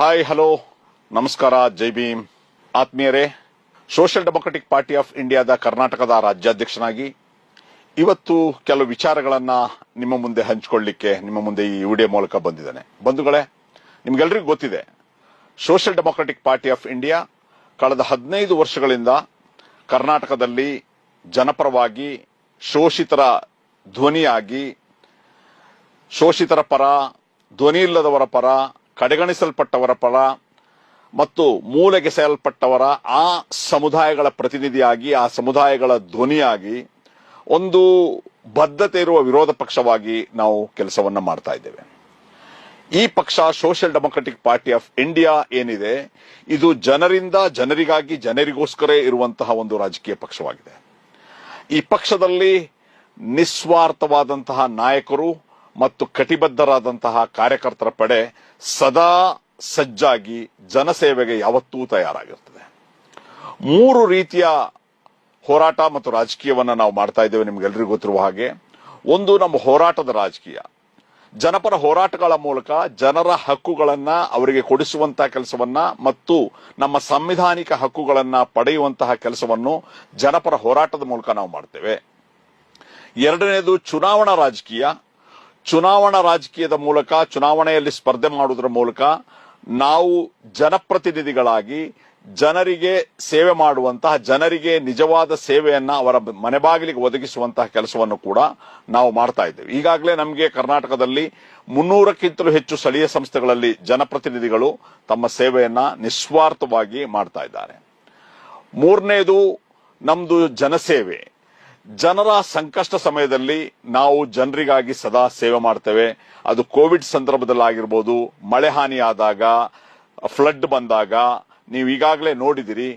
Hi hello ನಮಸ್ಕಾರ, ಜೈ ಭೀಮ್. ಆತ್ಮೀಯರೇ social democratic party of ಇಂಡಿಯಾದ ಕರ್ನಾಟಕದ ರಾಜ್ಯಾಧ್ಯಕ್ಷನಾಗಿ ಇವತ್ತು ಕೆಲವು ವಿಚಾರಗಳನ್ನ ನಿಮ್ಮ ಮುಂದೆ ಹಂಚಿಕೊಳ್ಳಿಕ್ಕೆ, ನಿಮ್ಮ ಮುಂದೆ ಈ ವಿಡಿಯೋ ಮೂಲಕ ಬಂದಿದ್ದೇನೆ. ಬಂಧುಗಳೇ, ನಿಮ್ಗೆಲ್ರಿಗೂ ಗೊತ್ತಿದೆ social democratic party of India ಕಳೆದ ಹದಿನೈದು ವರ್ಷಗಳಿಂದ ಕರ್ನಾಟಕದಲ್ಲಿ ಜನಪರವಾಗಿ ಶೋಷಿತರ ಧ್ವನಿಯಾಗಿ, ಶೋಷಿತರ ಪರ ಧ್ವನಿ ಇಲ್ಲದವರ ಪರ ಕಡೆಗಣಿಸಲ್ಪಟ್ಟವರ ಪರ ಮತ್ತು ಮೂಲೆಗೆಸೆಯಲ್ಪಟ್ಟವರ ಆ ಸಮುದಾಯಗಳ ಪ್ರತಿನಿಧಿಯಾಗಿ, ಆ ಸಮುದಾಯಗಳ ಧ್ವನಿಯಾಗಿ ಒಂದು ಬದ್ಧತೆ ಇರುವ ವಿರೋಧ ಪಕ್ಷವಾಗಿ ನಾವು ಕೆಲಸವನ್ನ ಮಾಡ್ತಾ ಇದ್ದೇವೆ. ಈ ಪಕ್ಷ social democratic party of India ಏನಿದೆ, ಇದು ಜನರಿಂದ ಜನರಿಗಾಗಿ ಜನರಿಗೋಸ್ಕರ ಇರುವಂತಹ ಒಂದು ರಾಜಕೀಯ ಪಕ್ಷವಾಗಿದೆ. ಈ ಪಕ್ಷದಲ್ಲಿ ನಿಸ್ವಾರ್ಥವಾದಂತಹ ನಾಯಕರು ಮತ್ತು ಕಟಿಬದ್ಧರಾದಂತಹ ಕಾರ್ಯಕರ್ತರ ಪಡೆ ಸದಾ ಸಜ್ಜಾಗಿ ಜನಸೇವೆಗೆ ಯಾವತ್ತೂ ತಯಾರಾಗಿರ್ತದೆ ಮೂರು ರೀತಿಯ ಹೋರಾಟ ಮತ್ತು ರಾಜಕೀಯವನ್ನು ನಾವು ಮಾಡ್ತಾ ಇದ್ದೇವೆ ನಿಮ್ಗೆಲ್ರಿಗೂ ಗೊತ್ತಿರುವ ಹಾಗೆ. ಒಂದು ನಮ್ಮ ಹೋರಾಟದ ರಾಜಕೀಯ. ಜನಪರ ಹೋರಾಟಗಳ ಮೂಲಕ ಜನರ ಹಕ್ಕುಗಳನ್ನ ಅವರಿಗೆ ಕೊಡಿಸುವಂತಹ ಕೆಲಸವನ್ನ ಮತ್ತು ನಮ್ಮ ಸಂವಿಧಾನಿಕ ಹಕ್ಕುಗಳನ್ನ ಪಡೆಯುವಂತಹ ಕೆಲಸವನ್ನು ಜನಪರ ಹೋರಾಟದ ಮೂಲಕ ನಾವು ಮಾಡ್ತೇವೆ. ಎರಡನೇದು ಚುನಾವಣಾ ರಾಜಕೀಯ. ಚುನಾವಣಾ ರಾಜಕೀಯದ ಮೂಲಕ, ಚುನಾವಣೆಯಲ್ಲಿ ಸ್ಪರ್ಧೆ ಮಾಡುವುದರ ಮೂಲಕ ನಾವು ಜನಪ್ರತಿನಿಧಿಗಳಾಗಿ ಜನರಿಗೆ ಸೇವೆ ಮಾಡುವಂತಹ, ಜನರಿಗೆ ನಿಜವಾದ ಸೇವೆಯನ್ನ ಅವರ ಮನೆ ಬಾಗಿಲಿಗೆ ಒದಗಿಸುವಂತಹ ಕೆಲಸವನ್ನು ಕೂಡ ನಾವು ಮಾಡ್ತಾ ಇದ್ದೇವೆ. ಈಗಾಗಲೇ ನಮಗೆ ಕರ್ನಾಟಕದಲ್ಲಿ ಮುನ್ನೂರಕ್ಕಿಂತಲೂ ಹೆಚ್ಚು ಸ್ಥಳೀಯ ಸಂಸ್ಥೆಗಳಲ್ಲಿ ಜನಪ್ರತಿನಿಧಿಗಳು ತಮ್ಮ ಸೇವೆಯನ್ನ ನಿಸ್ವಾರ್ಥವಾಗಿ ಮಾಡ್ತಾ ಇದ್ದಾರೆ. ಮೂರನೇದು ನಮ್ದು ಜನಸೇವೆ. ಜನರ ಸಂಕಷ್ಟ ಸಮಯದಲ್ಲಿ ನಾವು ಜನರಿಗಾಗಿ ಸದಾ ಸೇವೆ ಮಾಡ್ತೇವೆ. ಅದು ಕೋವಿಡ್ ಸಂದರ್ಭದಲ್ಲಾಗಿರ್ಬೋದು, ಮಳೆ ಹಾನಿಯಾದಾಗ, ಫ್ಲಡ್ ಬಂದಾಗ, ನೀವು ಈಗಾಗಲೇ ನೋಡಿದಿರಿ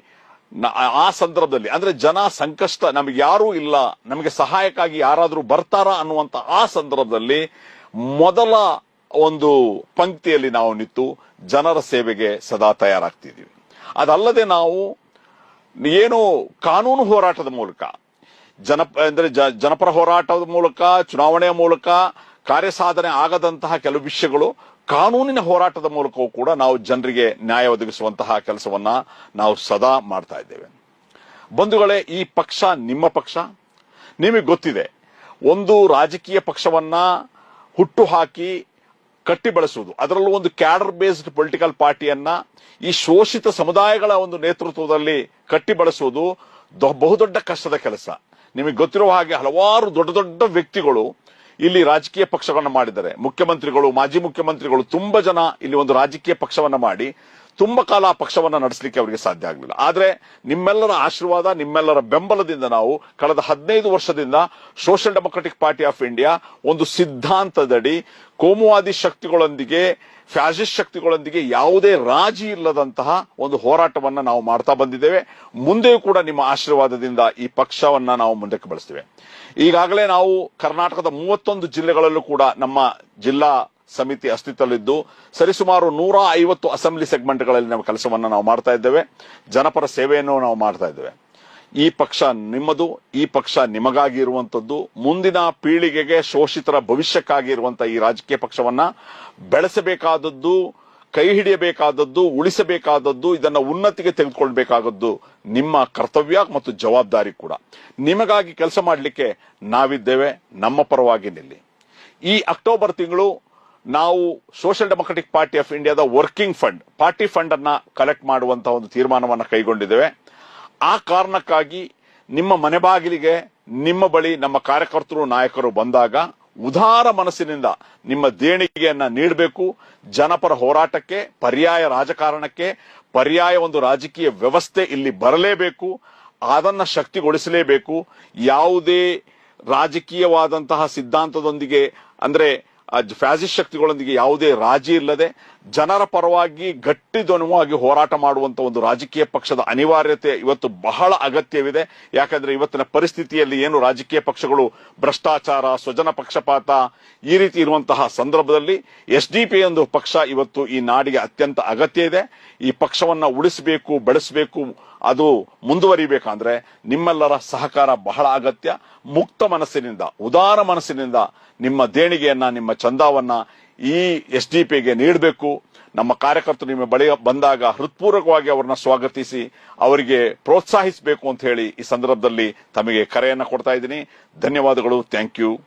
ಆ ಸಂದರ್ಭದಲ್ಲಿ, ಅಂದ್ರೆ ಜನ ಸಂಕಷ್ಟ ನಮಗೆ ಯಾರೂ ಇಲ್ಲ, ನಮಗೆ ಸಹಾಯಕ್ಕಾಗಿ ಯಾರಾದರೂ ಬರ್ತಾರಾ ಅನ್ನುವಂತ ಆ ಸಂದರ್ಭದಲ್ಲಿ ಮೊದಲ ಒಂದು ಪಂಕ್ತಿಯಲ್ಲಿ ನಾವು ನಿಂತು ಜನರ ಸೇವೆಗೆ ಸದಾ ತಯಾರಾಗ್ತಿದ್ದೀವಿ ಅದಲ್ಲದೆ ನಾವು ಏನು ಕಾನೂನು ಹೋರಾಟದ ಮೂಲಕ ಜನ, ಅಂದ್ರೆ ಜನಪರ ಹೋರಾಟದ ಮೂಲಕ, ಚುನಾವಣೆಯ ಮೂಲಕ ಕಾರ್ಯಸಾಧನೆ ಆಗದಂತಹ ಕೆಲವು ವಿಷಯಗಳು ಕಾನೂನಿನ ಹೋರಾಟದ ಮೂಲಕವೂ ಕೂಡ ನಾವು ಜನರಿಗೆ ನ್ಯಾಯ ಒದಗಿಸುವಂತಹ ಕೆಲಸವನ್ನ ನಾವು ಸದಾ ಮಾಡ್ತಾ ಇದ್ದೇವೆ. ಬಂಧುಗಳೇ, ಈ ಪಕ್ಷ ನಿಮ್ಮ ಪಕ್ಷ. ನಿಮಗೆ ಗೊತ್ತಿದೆ, ಒಂದು ರಾಜಕೀಯ ಪಕ್ಷವನ್ನ ಹುಟ್ಟು ಹಾಕಿ ಕಟ್ಟಿ ಬೆಳೆಸುವುದು, ಅದರಲ್ಲೂ ಒಂದು ಕ್ಯಾಡರ್ ಬೇಸ್ಡ್ ಪೊಲಿಟಿಕಲ್ ಪಾರ್ಟಿಯನ್ನ ಈ ಶೋಷಿತ ಸಮುದಾಯಗಳ ಒಂದು ನೇತೃತ್ವದಲ್ಲಿ ಕಟ್ಟಿ ಬೆಳೆಸುವುದು ಬಹುದೊಡ್ಡ ಕಷ್ಟದ ಕೆಲಸ. ನಿಮಗೆ ಗೊತ್ತಿರುವ ಹಾಗೆ ಹಲವಾರು ದೊಡ್ಡ ದೊಡ್ಡ ವ್ಯಕ್ತಿಗಳು ಇಲ್ಲಿ ರಾಜಕೀಯ ಪಕ್ಷವನ್ನು ಮಾಡಿದ್ದಾರೆ. ಮುಖ್ಯಮಂತ್ರಿಗಳು, ಮಾಜಿ ಮುಖ್ಯಮಂತ್ರಿಗಳು ತುಂಬಾ ಜನ ಇಲ್ಲಿ ಒಂದು ರಾಜಕೀಯ ಪಕ್ಷವನ್ನ ಮಾಡಿ ತುಂಬಾ ಕಾಲ ಆ ಪಕ್ಷವನ್ನ ನಡೆಸಲಿಕ್ಕೆ ಅವರಿಗೆ ಸಾಧ್ಯ ಆಗಲಿಲ್ಲ. ಆದರೆ ನಿಮ್ಮೆಲ್ಲರ ಆಶೀರ್ವಾದ, ನಿಮ್ಮೆಲ್ಲರ ಬೆಂಬಲದಿಂದ ನಾವು ಕಳೆದ ಹದಿನೈದು ವರ್ಷದಿಂದ social democratic party of India ಒಂದು ಸಿದ್ಧಾಂತದಡಿ ಕೋಮುವಾದಿ ಶಕ್ತಿಗಳೊಂದಿಗೆ ಫ್ಯಾಸಿಸ್ಟ್ ಶಕ್ತಿಗಳೊಂದಿಗೆ ಯಾವುದೇ ರಾಜಿ ಇಲ್ಲದಂತಹ ಒಂದು ಹೋರಾಟವನ್ನ ನಾವು ಮಾಡ್ತಾ ಬಂದಿದ್ದೇವೆ. ಮುಂದೆಯೂ ಕೂಡ ನಿಮ್ಮ ಆಶೀರ್ವಾದದಿಂದ ಈ ಪಕ್ಷವನ್ನ ನಾವು ಮುಂದಕ್ಕೆ ಬಳಸ್ತೇವೆ. ಈಗಾಗಲೇ ನಾವು ಕರ್ನಾಟಕದ ಮೂವತ್ತೊಂದು ಜಿಲ್ಲೆಗಳಲ್ಲೂ ಕೂಡ ನಮ್ಮ ಜಿಲ್ಲಾ ಸಮಿತಿ ಅಸ್ತಿತ್ವದಲ್ಲಿದ್ದು ಸರಿಸುಮಾರು ನೂರ ಐವತ್ತು ಅಸೆಂಬ್ಲಿ ಸೆಗ್ಮೆಂಟ್ಗಳಲ್ಲಿ ನಾವು ಕೆಲಸವನ್ನು ನಾವು ಮಾಡ್ತಾ ಇದ್ದೇವೆ. ಜನಪರ ಸೇವೆಯನ್ನು ನಾವು ಮಾಡ್ತಾ ಇದ್ದೇವೆ. ಈ ಪಕ್ಷ ನಿಮ್ಮದು, ಈ ಪಕ್ಷ ನಿಮಗಾಗಿ ಇರುವಂತದ್ದು, ಮುಂದಿನ ಪೀಳಿಗೆಗೆ ಶೋಷಿತರ ಭವಿಷ್ಯಕ್ಕಾಗಿ ಇರುವಂತ ಈ ರಾಜಕೀಯ ಪಕ್ಷವನ್ನ ಬೆಳೆಸಬೇಕಾದದ್ದು, ಕೈ ಹಿಡಿಯಬೇಕಾದದ್ದು, ಉಳಿಸಬೇಕಾದದ್ದು, ಇದನ್ನ ಉನ್ನತಿಗೆ ತೆಗೆದುಕೊಳ್ಬೇಕಾದದ್ದು ನಿಮ್ಮ ಕರ್ತವ್ಯ ಮತ್ತು ಜವಾಬ್ದಾರಿ ಕೂಡ. ನಿಮಗಾಗಿ ಕೆಲಸ ಮಾಡಲಿಕ್ಕೆ ನಾವಿದ್ದೇವೆ, ನಮ್ಮ ಪರವಾಗಿ ನಿಲ್ಲಿ. ಈ ಅಕ್ಟೋಬರ್ ತಿಂಗಳು ನಾವು ಸೋಷಿಯಲ್ ಡೆಮೊಕ್ರೆಟಿಕ್ ಪಾರ್ಟಿ ಆಫ್ ಇಂಡಿಯಾದ ವರ್ಕಿಂಗ್ ಫಂಡ್ ಪಾರ್ಟಿ ಫಂಡ್ ಅನ್ನ ಕಲೆಕ್ಟ್ ಮಾಡುವಂತಹ ಒಂದು ತೀರ್ಮಾನವನ್ನು ಕೈಗೊಂಡಿದ್ದೇವೆ. ಆ ಕಾರಣಕ್ಕಾಗಿ ನಿಮ್ಮ ಮನೆ ಬಾಗಿಲಿಗೆ ನಿಮ್ಮ ಬಳಿ ನಮ್ಮ ಕಾರ್ಯಕರ್ತರು, ನಾಯಕರು ಬಂದಾಗ ಉದಾರ ಮನಸ್ಸಿನಿಂದ ನಿಮ್ಮ ದೇಣಿಗೆಯನ್ನ ನೀಡಬೇಕು. ಜನಪರ ಹೋರಾಟಕ್ಕೆ, ಪರ್ಯಾಯ ರಾಜಕಾರಣಕ್ಕೆ, ಪರ್ಯಾಯ ಒಂದು ರಾಜಕೀಯ ವ್ಯವಸ್ಥೆ ಇಲ್ಲಿ ಬರಲೇಬೇಕು. ಅದನ್ನ ಶಕ್ತಿಗೊಳಿಸಲೇಬೇಕು. ಯಾವುದೇ ರಾಜಕೀಯವಾದಂತಹ ಸಿದ್ಧಾಂತದೊಂದಿಗೆ, ಅಂದ್ರೆ ಫ್ಯಾಸಿಸ್ಟ್ ಶಕ್ತಿಗಳೊಂದಿಗೆ ಯಾವುದೇ ರಾಜಿ ಇಲ್ಲದೆ ಜನರ ಪರವಾಗಿ ಗಟ್ಟಿ ಧ್ವನಿವಾಗಿ ಹೋರಾಟ ಮಾಡುವಂತ ಒಂದು ರಾಜಕೀಯ ಪಕ್ಷದ ಅನಿವಾರ್ಯತೆ ಇವತ್ತು ಬಹಳ ಅಗತ್ಯವಿದೆ. ಯಾಕಂದ್ರೆ ಇವತ್ತಿನ ಪರಿಸ್ಥಿತಿಯಲ್ಲಿ ಏನು ರಾಜಕೀಯ ಪಕ್ಷಗಳು ಭ್ರಷ್ಟಾಚಾರ, ಸ್ವಜನ ಪಕ್ಷಪಾತ ಈ ರೀತಿ ಇರುವಂತಹ ಸಂದರ್ಭದಲ್ಲಿ ಎಸ್ ಡಿ ಪಿ ಒಂದು ಪಕ್ಷ ಇವತ್ತು ಈ ನಾಡಿಗೆ ಅತ್ಯಂತ ಅಗತ್ಯ ಇದೆ. ಈ ಪಕ್ಷವನ್ನ ಉಳಿಸಬೇಕು, ಬೆಳೆಸಬೇಕು, ಅದು ಮುಂದುವರಿಬೇಕಂದ್ರೆ ನಿಮ್ಮೆಲ್ಲರ ಸಹಕಾರ ಬಹಳ ಅಗತ್ಯ. ಮುಕ್ತ ಮನಸ್ಸಿನಿಂದ, ಉದಾರ ಮನಸ್ಸಿನಿಂದ ನಿಮ್ಮ ದೇಣಿಗೆಯನ್ನ, ನಿಮ್ಮ ಚಂದಾವನ್ನ ಈ ಎಸ್ ಡಿ ಪಿಗೆ ನೀಡಬೇಕು. ನಮ್ಮ ಕಾರ್ಯಕರ್ತರು ನಿಮ್ಮ ಬಳಿ ಬಂದಾಗ ಹೃತ್ಪೂರ್ವಕವಾಗಿ ಅವರನ್ನ ಸ್ವಾಗತಿಸಿ, ಅವರಿಗೆ ಪ್ರೋತ್ಸಾಹಿಸಬೇಕು ಅಂತ ಹೇಳಿ ಈ ಸಂದರ್ಭದಲ್ಲಿ ತಮಗೆ ಕರೆಯನ್ನ ಕೊಡ್ತಾ ಇದ್ದೀನಿ. ಧನ್ಯವಾದಗಳು. Thank you.